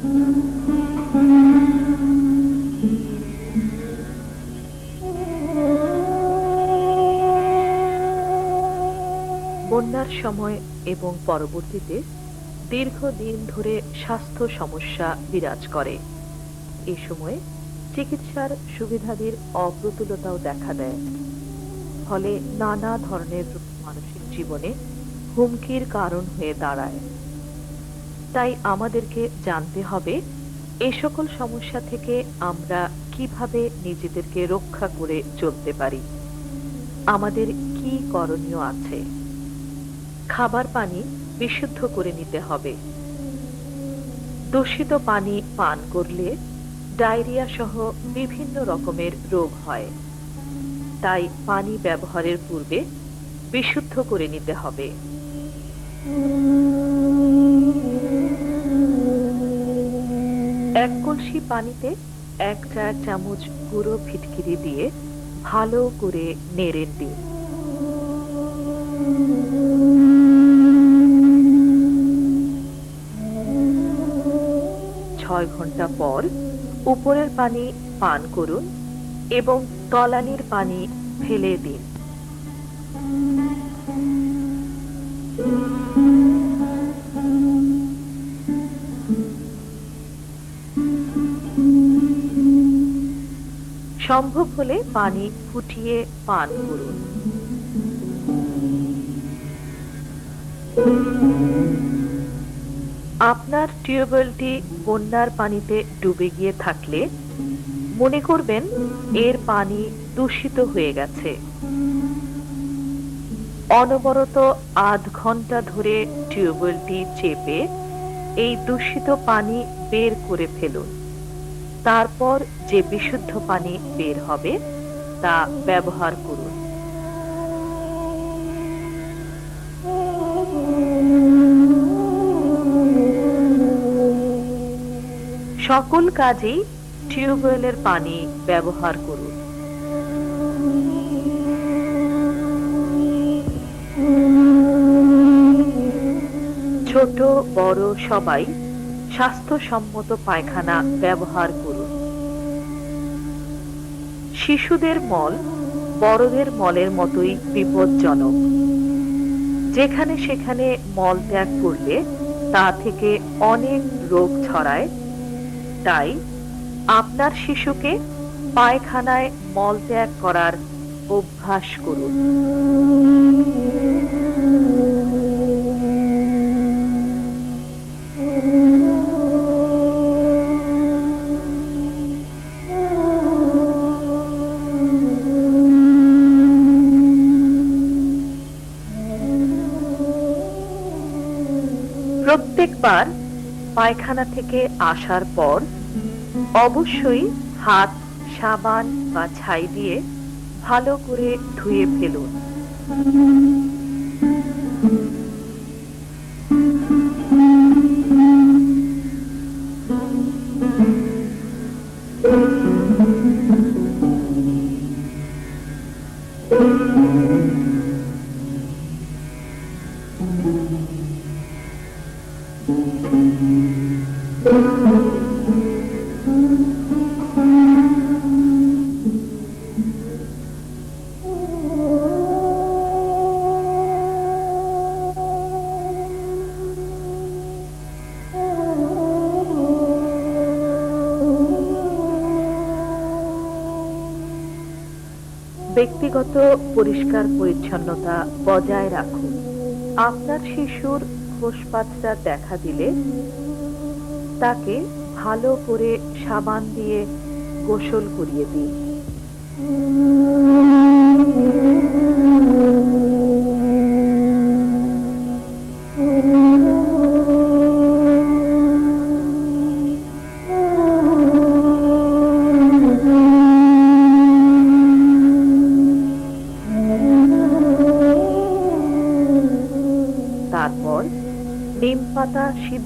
বন্যার সময় এবং পরবর্তীতে দীর্ঘদিন ধরে স্বাস্থ্য সমস্যা বিরাজ করে। এ সময়ে চিকিৎসার সুবিধাদির অপ্রতুলতাও দেখা দেয়। ফলে নানা ধরনের মানসিক জীবনে হুমকির কারণ হয়ে দাঁড়ায়। তাই আমাদেরকে জানতে হবে এ সকল সমস্যা থেকে আমরা কীভাবে নিজেদেরকে রক্ষা করে চলতে পারি। আমাদের কি করণীয় আছে? খাবার পানি বিশুদ্ধ করে নিতে হবে। দূষিত পানি পান করলে ডায়রিয়া সহ বিভিন্ন রকমের রোগ হয়। তাই পানি ব্যবহারের পূর্বে বিশুদ্ধ করে নিতে হবে। এক কলসি পানিতে এক চার চামচ গুঁড়ো ফিটকিরি দিয়ে ভালো করে নেড়ে দিন ছয় ঘণ্টা পর উপরের পানি পান করুন এবং তলানির পানি ফেলে দিন। সম্ভব হলে পানি ফুটিয়ে পান করুন। আপনার টিউবওয়েলটি বন্যার পানিতে ডুবে গিয়ে থাকলে মনে করবেন এর পানি দূষিত হয়ে গেছে। অনবরত আধ ঘণ্টা ধরে টিউবওয়েলটি চেপে এই দূষিত পানি বের করে ফেলুন। তারপর যে বিশুদ্ধ পানি বের হবে, তা ব্যবহার করুন। সকল কাজেই টিউবওয়েলের পানি ব্যবহার করুন। ছোট, বড় সবাই স্বাস্থ্যসম্মত পায়খানা ব্যবহার করুন। শিশুদের মল বড়দের মলের মতোই বিপজ্জনক। যেখানে সেখানে মল ত্যাগ করলে তা থেকে অনেক রোগ ছড়ায়। তাই আপনার শিশুকে পায়খানায় মল ত্যাগ করার অভ্যাস করুন। প্রত্যেকবার পায়খানা থেকে আসার পর অবশ্যই হাত, সাবান বা ছাই দিয়ে ভালো করে ধুয়ে ফেলুন। ব্যক্তিগত পরিষ্কার পরিচ্ছন্নতা বজায় রাখুন। আপনার শিশুর খোসপাতটা দেখা দিলে তাকে ভালো করে সাবান দিয়ে গোসল করিয়ে দিন।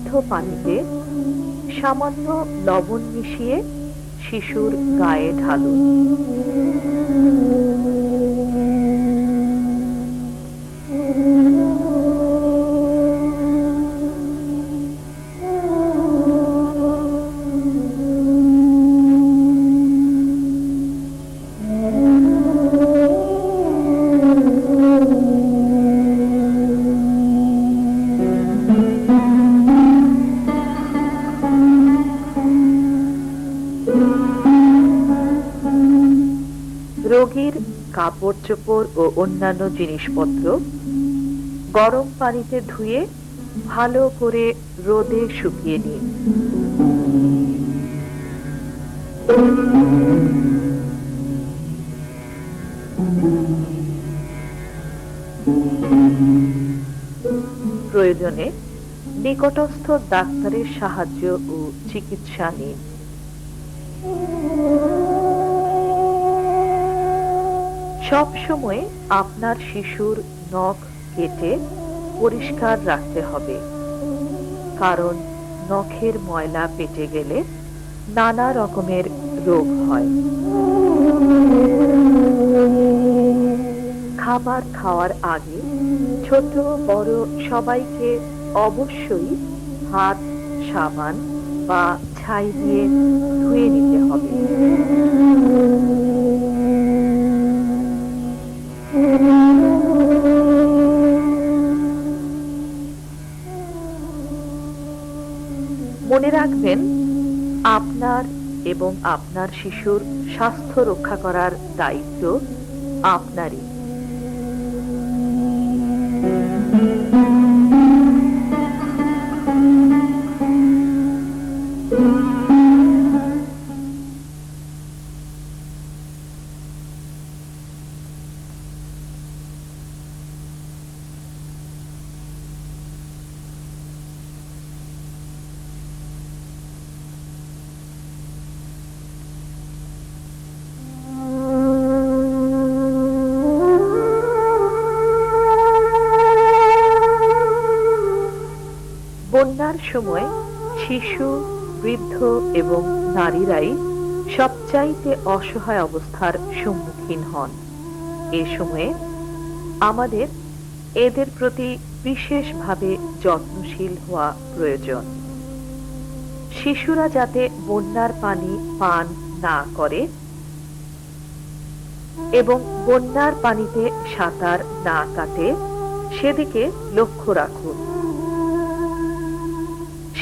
সিদ্ধ পানিতে সামান্য লবণ মিশিয়ে শিশুর গায়ে ঢালুন। কাপড় চোপড় ও অন্যান্য জিনিসপত্র গরম পানিতে ধুয়ে ভালো করে রোদে শুকিয়ে নিন। প্রয়োজনে নিকটস্থ ডাক্তারের সাহায্য ও চিকিৎসা নিন। সব সময় আপনার শিশুর নখ কেটে পরিষ্কার রাখতে হবে। কারণ নখের ময়লা পেটে গেলে নানা রকমের রোগ হয়। খাবার খাওয়ার আগে ছোট, বড় সবাইকে অবশ্যই হাত, সাবান বা ছাই দিয়ে ধুয়ে নিতে হবে। মনে রাখবেন আপনার এবং আপনার শিশুর স্বাস্থ্য রক্ষা করার দায়িত্ব আপনারই। বন্যার সময় শিশু, বৃদ্ধ এবং নারীরাই সবচাইতে অসহায় অবস্থার সম্মুখীন হন। এ সময়ে আমাদের এদের প্রতি বিশেষভাবে যত্নশীল হওয়া প্রয়োজন। শিশুরা যাতে বন্যার পানি পান না করে এবং বন্যার পানিতে সাঁতার না কাটে, সেদিকে লক্ষ্য রাখুন।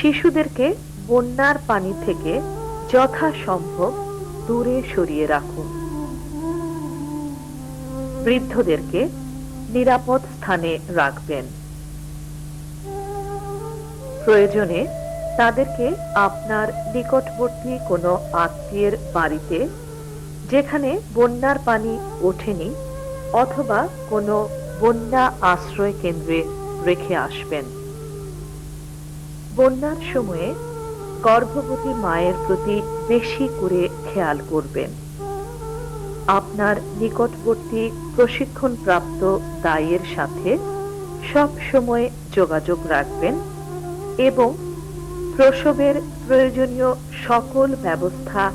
শিশুদেরকে বন্যার পানি থেকে যথাসম্ভব দূরে সরিয়ে রাখুন। বৃদ্ধদেরকে নিরাপদ স্থানে রাখবেন। প্রয়োজনে তাদেরকে আপনার নিকটবর্তী কোনো আত্মীয়ের বাড়িতে, যেখানে বন্যার পানি ওঠেনি, অথবা কোনো বন্যা আশ্রয় কেন্দ্রে রেখে আসবেন। বন্যার সময়ে গর্ভবতী মায়ের প্রতি বেশি করে খেয়াল করবেন। আপনার নিকটবর্তী প্রশিক্ষণপ্রাপ্ত দায়ের সাথে সব সময় যোগাযোগ রাখবেন এবং প্রসবের প্রয়োজনীয় সকল ব্যবস্থা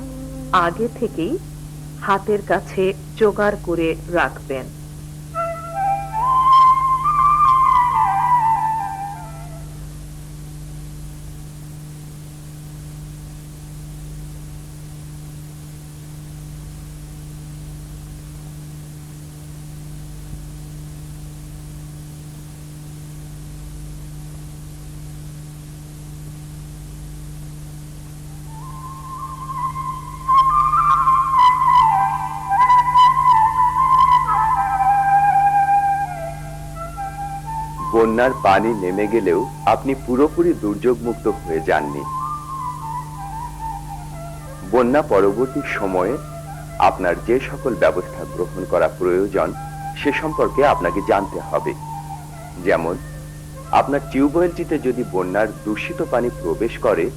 আগে থেকেই হাতের কাছে জোগাড় করে রাখবেন। বন্যার পানি নেমে গেলেও আপনি পুরোপুরি দুর্যোগমুক্ত হয়ে যাননি। বন্যা পরবর্তী সময়ে আপনার যে সকল ব্যবস্থা গ্রহণ করা প্রয়োজন, সে সম্পর্কে আপনাকে জানতে হবে। যেমন, আপনার টিউবওয়েলটিতে যদি বন্যার দূষিত পানি প্রবেশ করে,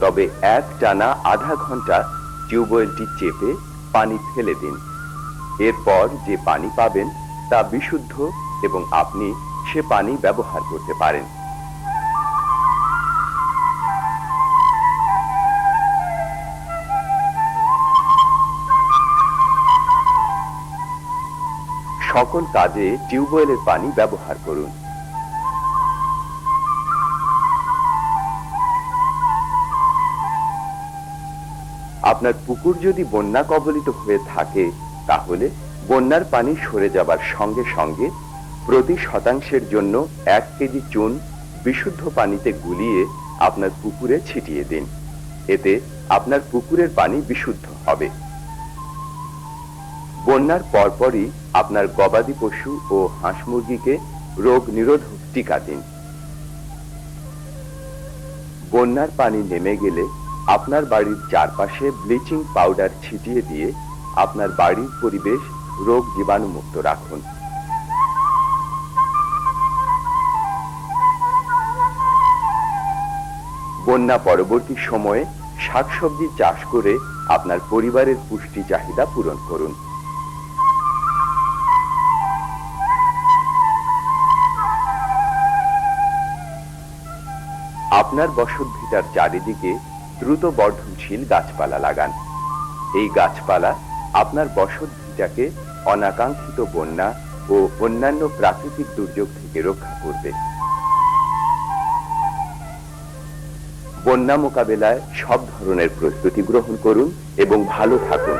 তবে এক টানা আধা ঘণ্টা টিউবওয়েলটি চেপে পানি ফেলে দিন। এরপর যে পানি পাবেন তা বিশুদ্ধ এবং আপনি সে পানি ব্যবহার করতে পারেন। সকল কাজে টিউবওয়েলের পানি ব্যবহার করুন। আপনার পুকুর যদি বন্যা কবলিত হয়ে থাকে, তাহলে বন্যার পানি সরে যাবার সঙ্গে সঙ্গে প্রতি শতাংশের জন্য এক কেজি চুন বিশুদ্ধ পানিতে গুলিয়ে আপনার পুকুরে ছিটিয়ে দিন। এতে আপনার পুকুরের পানি বিশুদ্ধ হবে। বন্যার পরপরই আপনার গবাদি পশু ও হাঁস মুরগিকে রোগ নিরোধক টিকা দিন। বন্যার পানি নেমে গেলে আপনার বাড়ির চারপাশে ব্লিচিং পাউডার ছিটিয়ে দিয়ে আপনার বাড়ির পরিবেশ রোগ জীবাণুমুক্ত রাখুন। বন্যা পরবর্তী সময়ে শাকসবজি চাষ করে আপনার পরিবারের পুষ্টি চাহিদা পূরণ করুন। আপনার বসতভিটার চারিদিকে দ্রুত বর্ধনশীল গাছপালা লাগান। এই গাছপালা আপনার বসতভিটাকে অনাকাঙ্ক্ষিত বন্যা ও অন্যান্য প্রাকৃতিক দুর্যোগ থেকে রক্ষা করবে। বন্যা মোকাবেলায় সব ধরনের প্রস্তুতি গ্রহণ করুন এবং ভালো থাকুন।